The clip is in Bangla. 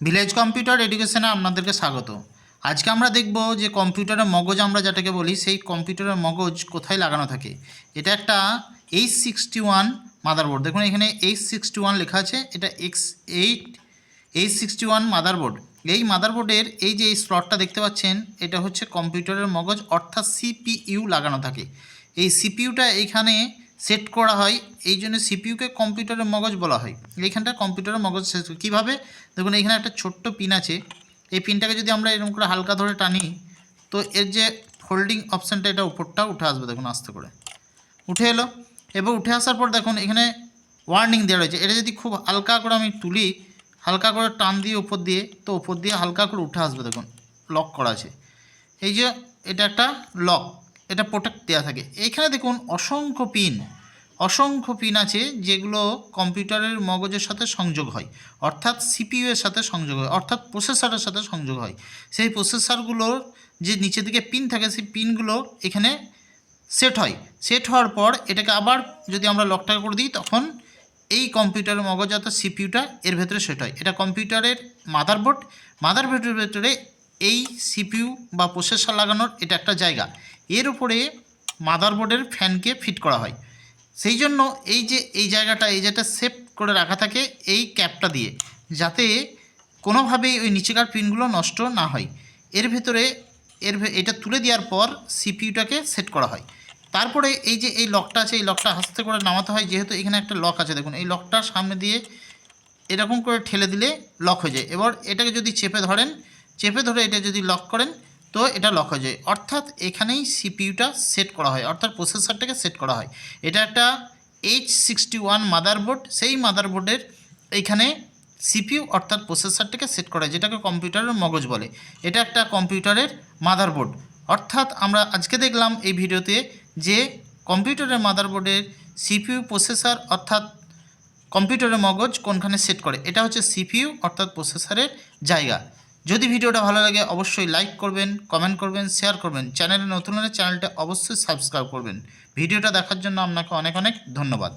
ভিলেজ কম্পিউটার এডুকেশনে আপনাদেরকে স্বাগত। আজকে আমরা দেখব যে কম্পিউটারের মগজ আমরা যেটাকে বলি, সেই কম্পিউটারের মগজ কোথায় লাগানো থাকে। এটা একটা এইচ সিক্সটি ওয়ান মাদারবোর্ড দেখুন, এখানে এইচ সিক্সটি ওয়ান লেখা আছে, এটা X eight H sixty one motherboard এই মাদারবোর্ডের এই যে এই স্লটটা দেখতে পাচ্ছেন, এটা হচ্ছে কম্পিউটারের মগজ, অর্থাৎ সিপিইউ লাগানো থাকে। এই সিপিইউটা এইখানে সেট করা হয়, এই জন্য সিপিউকে কম্পিউটারের মগজ বলা হয়। এইখানটা কম্পিউটারের মগজ set কীভাবে? দেখুন এখানে একটা ছোট্ট পিন আছে। এই পিনটাকে যদি আমরা এরকম করে হালকা ধরে টানি, তো এর যে ফোল্ডিং অপশানটা, এটা উপরটা উঠে আসবে, দেখুন, আস্তে করে। উঠে এলো। এবার উঠে আসার পর দেখুন, এখানে ওয়ার্নিং দেওয়া রয়েছে। এটা যদি খুব হালকা করে আমি তুলি, হালকা করে টান দিয়ে উপর দিয়ে, তো উপর দিয়ে হালকা করে উঠে আসবে, দেখুন লক করা আছে। এই যে, এটা একটা লক এটা প্রোটেক্ট দেওয়া থাকে। এইখানে দেখুন অসংখ্য পিন অসংখ্য পিন আছে যেগুলো কম্পিউটারের মগজের সাথে সংযোগ হয়। অর্থাৎ সিপিইউ এর সাথে সংযোগ হয়, অর্থাৎ প্রসেসরের সাথে সংযোগ হয়। সেই প্রসেসরগুলোর যে নিচের দিকে পিন থাকে, সেই পিনগুলো এখানে সেট হয়। সেট হওয়ার পর এটাকে আবার যদি আমরা লকটা করে দিই, তখন এই কম্পিউটারের মগজ অর্থাৎ সিপিইউটা এর ভেতরে সেট হয়। এটা কম্পিউটারের মাদারবোর্ড মাদারবোর্ডের ভেতরে এই সিপিইউ বা প্রসেসর লাগানোর এটা একটা জায়গা। এর উপরে মাদারবোর্ডের ফ্যানকে ফিট করা হয়। সেই জন্য এই যে, এই জায়গাটা, এই যেটা সেভ করে রাখা থাকে, এই ক্যাপটা দিয়ে, যাতে কোনোভাবেই ওই নিচেকার পিনগুলো নষ্ট না হয়। এর ভেতরে, এর এটা তুলে দেওয়ার পর সিপিইউটাকে সেট করা হয়। তারপরে এই যে, এই লকটা আছে, এই লকটা হাসতে করে নামাতে হয়, যেহেতু এখানে একটা লক আছে, দেখুন, এই লকটা সামনে দিয়ে এরকম করে ঠেলে দিলে লক হয়ে যায়। এবার এটাকে যদি চেপে ধরেন, চেপে ধরে এটা যদি লক করেন তো এটা লক যায়। অর্থাৎ এখানেই সিপিইউটা সেট করা হয়, অর্থাৎ প্রসেসরটাকে সেট করা হয়। এটা একটা এইচ সিক্সটি ওয়ান মাদারবোর্ড সেই মাদারবোর্ডের এইখানে সিপিইউ অর্থাৎ প্রসেসরটাকে সেট করা হয়, যেটাকে কম্পিউটারের মগজ বলে। এটা একটা কম্পিউটারের মাদারবোর্ড অর্থাৎ আমরা আজকে দেখলাম এই ভিডিওতে যে কম্পিউটারের মাদারবোর্ডের সিপিইউ প্রসেসর অর্থাৎ কম্পিউটারের মগজ কোনখানে সেট করে। এটা হচ্ছে সিপিইউ অর্থাৎ প্রসেসরের জায়গা। যদি ভিডিওটা ভালো লাগে, অবশ্যই লাইক করবেন কমেন্ট করবেন শেয়ার করবেন। চ্যানেলে নতুন হলে চ্যানেলটা অবশ্যই সাবস্ক্রাইব করবেন। ভিডিওটা দেখার জন্য আপনাকে অনেক অনেক ধন্যবাদ।